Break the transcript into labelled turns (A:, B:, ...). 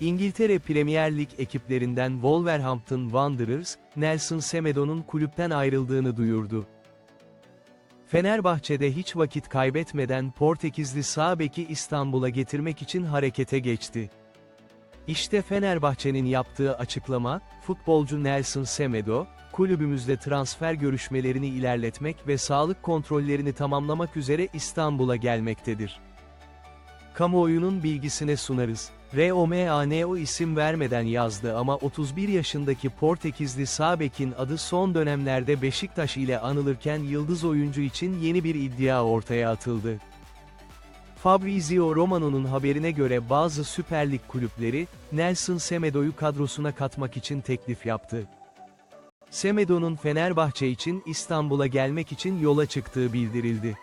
A: İngiltere Premier Lig ekiplerinden Wolverhampton Wanderers, Nelson Semedo'nun kulüpten ayrıldığını duyurdu. Fenerbahçe'de hiç vakit kaybetmeden Portekizli sağ İstanbul'a getirmek için harekete geçti. İşte Fenerbahçe'nin yaptığı açıklama, futbolcu Nelson Semedo, kulübümüzde transfer görüşmelerini ilerletmek ve sağlık kontrollerini tamamlamak üzere İstanbul'a gelmektedir. Kamuoyunun bilgisine sunarız. ROMANO isim vermeden yazdı ama 31 yaşındaki Portekizli sağ bekin adı son dönemlerde Beşiktaş ile anılırken yıldız oyuncu için yeni bir iddia ortaya atıldı. Fabrizio Romano'nun haberine göre bazı Süper Lig kulüpleri, Nelson Semedo'yu kadrosuna katmak için teklif yaptı. Semedo'nun Fenerbahçe için İstanbul'a gelmek için yola çıktığı bildirildi.